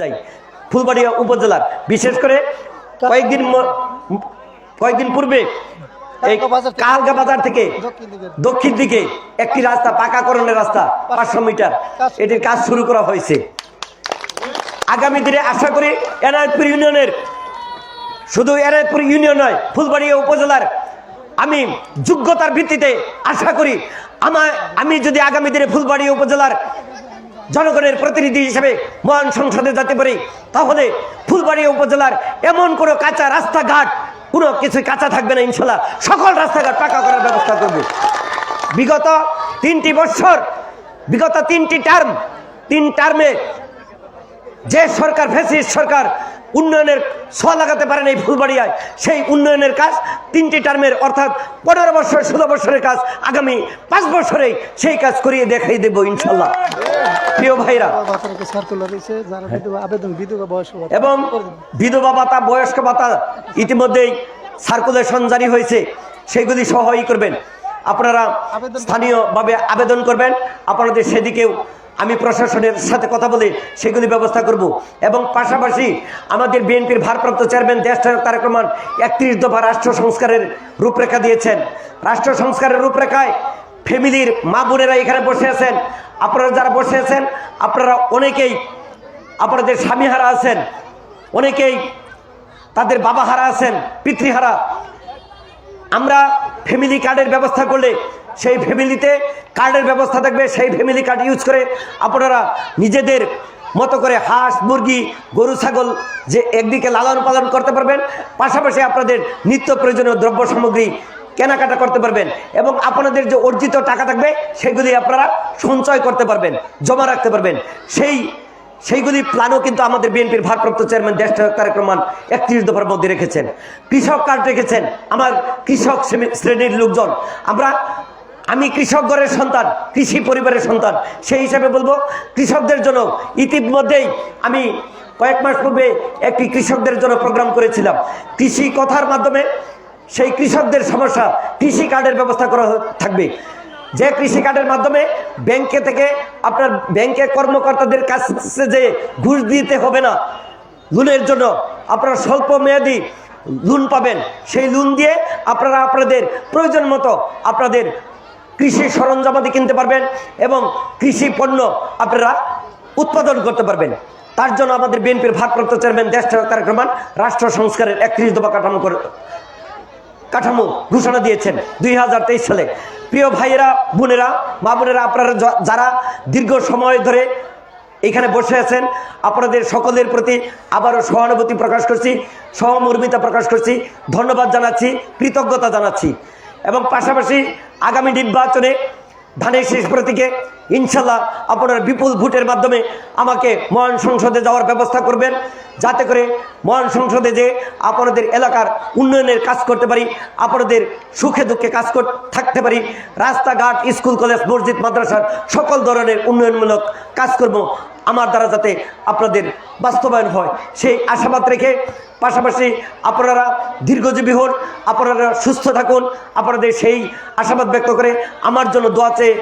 যাই। ফুলবাড়িয়া উপজেলার বিশেষ করে কয়েকদিন কয়েকদিন পূর্বে এই কালগা বাজার থেকে দক্ষিণ দিকে। একটি রাস্তা পাকাকরণের রাস্তা পাঁচশো মিটার। এটির কাজ শুরু করা হয়েছে। আগামী দিনে আশা করি এনআরপুর ইউনিয়নের শুধু এনআরপুর ইউনিয়ন নয় ফুলবাড়িয়া উপজেলার আমি যোগ্যতার ভিত্তিতে আশা করি আমার আমি যদি আগামী দিনে ফুলবাড়িয়া উপজেলার জনগণের প্রতিনিধি হিসেবে মহান সংসদে যেতে পারি, তাহলে ফুলবাড়িয়া উপজেলার এমন কোনো কাঁচা রাস্তাঘাট, কোনো কিছু কাঁচা থাকবে না, ইনশাল্লাহ। সকল রাস্তাঘাট পাকা করার ব্যবস্থা করব। বিগত তিনটি বছর, বিগত তিনটি টার্ম তিন টার্মে যে সরকার ফেসিস সরকার উন্নয়নের ছোঁয়া লাগাতে পারেন এই ফুলবাড়িয়ায়। সেই উন্নয়নের কাজ তিনটি টার্মের অর্থাৎ পনেরো বছর ষোলো বছরের কাজ আগামী পাঁচ বছরেই সেই কাজ করিয়ে দেখাই দেব ইনশাল্লাহ প্রিয় ভাইরা ভাতা এবং বিধবা ভাতা বয়স্ক ভাতা ইতিমধ্যেই সার্কুলেশন জারি হয়েছে। সেগুলি সহায়ী করবেন। আপনারা স্থানীয়ভাবে আবেদন করবেন। আপনাদের সেদিকেও আমি প্রশাসনের সাথে কথা বলে সেগুলি ব্যবস্থা করব। এবং পাশাপাশি আমাদের বিএনপির ভারপ্রাপ্ত চেয়ারম্যান, দেশ তারেক রহমান একত্রিশ দফা রাষ্ট্র সংস্কারের রূপরেখা দিয়েছেন। রাষ্ট্র সংস্কারের রূপরেখায় ফ্যামিলির মা বোনেরা এখানে বসে আছেন। আপনারা যারা বসে আছেন, আপনারা অনেকেই আপনাদের স্বামীহারা আছেন, অনেকেই তাদের বাবা হারা আছেন, পিতৃহারা। আমরা ফ্যামিলি কার্ডের ব্যবস্থা করলে সেই ফ্যামিলিতে কার্ডের ব্যবস্থা থাকবে, সেই ফ্যামিলি কার্ড ইউজ করে আপনারা নিজেদের মতো করে হাঁস, মুরগি, গরু, ছাগল যে একদিকে লালন পালন করতে পারবেন, পাশাপাশি আপনাদের নিত্য প্রয়োজনীয় দ্রব্য সামগ্রী কেনাকাটা করতে পারবেন এবং আপনাদের যে অর্জিত টাকা থাকবে, সেগুলি আপনারা সঞ্চয় করতে পারবেন, জমা রাখতে পারবেন। সেই, সেইগুলি প্ল্যানও কিন্তু আমাদের বিএনপির ভারপ্রাপ্ত চেয়ারম্যান দেশ তারেক রহমান একত্রিশ দফার মধ্যে রেখেছেন। কৃষক কার্ড রেখেছেন, আমার কৃষক শ্রেণী- শ্রেণির লোকজন। আমরা আমি কৃষক ঘরের সন্তান, কৃষি পরিবারের সন্তান। সেই হিসাবে বলব, কৃষকদের জন্য ইতিমধ্যেই আমি কয়েক মাস পূর্বে একটি কৃষকদের জন্য প্রোগ্রাম করেছিলাম। কৃষি কথার মাধ্যমে সেই কৃষকদের সমস্যা কৃষি কার্ডের ব্যবস্থা করা থাকবে। যে কৃষি কার্ডের মাধ্যমে ব্যাংকে থেকে আপনার ব্যাংকের কর্মকর্তাদের কাছে যে ঘুষ দিতে হবে না, লোনের জন্য আপনারা স্বল্প মেয়াদি লোন পাবেন। সেই লোন দিয়ে আপনারা আপনাদের প্রয়োজন মতো আপনাদের কৃষি সরঞ্জামাদি কিনতে পারবেন এবং কৃষি পণ্য আপনারা উৎপাদন করতে পারবেন। তার জন্য আমাদের বিএনপির ভারপ্রাপ্ত চেয়ারম্যান, দেশ তারেক রহমান রাষ্ট্র সংস্কারের একত্রিশ দফা কাঠামো করে কাঠামো ঘোষণা দিয়েছেন দুই হাজার তেইশ সালে। প্রিয় ভাইয়েরা, বোনেরা, মা বোনেরা, আপনারা যারা দীর্ঘ সময় ধরে এখানে বসে আছেন, আপনাদের সকলের প্রতি আবারও সহানুভূতি প্রকাশ করছি, সহমর্মিতা প্রকাশ করছি, ধন্যবাদ জানাচ্ছি, কৃতজ্ঞতা জানাচ্ছি। এবং পাশাপাশি আগামী নির্বাচনে ধানের শেষ প্রতীকে ইনশাল্লাহ আপনারা বিপুল ভোটের মাধ্যমে আমাকে মহান সংসদে যাওয়ার ব্যবস্থা করবেন। যাতে করে মহান সংসদে যে আপনাদের এলাকার উন্নয়নের কাজ করতে পারি, আপনাদের সুখে দুঃখে কাজ থাকতে পারি, রাস্তাঘাট, স্কুল, কলেজ, মসজিদ, মাদ্রাসার সকল ধরনের উন্নয়নমূলক কাজকর্ম আমার দ্বারা যাতে আপনাদের বাস্তবায়ন হয়। সেই আশাবাদ রেখে পাশাপাশি আপনারা দীর্ঘজীবী হন, আপনারা সুস্থ থাকুন, আপনাদের সেই আশাবাদ ব্যক্ত করে আমার জন্য দোয়া চেয়ে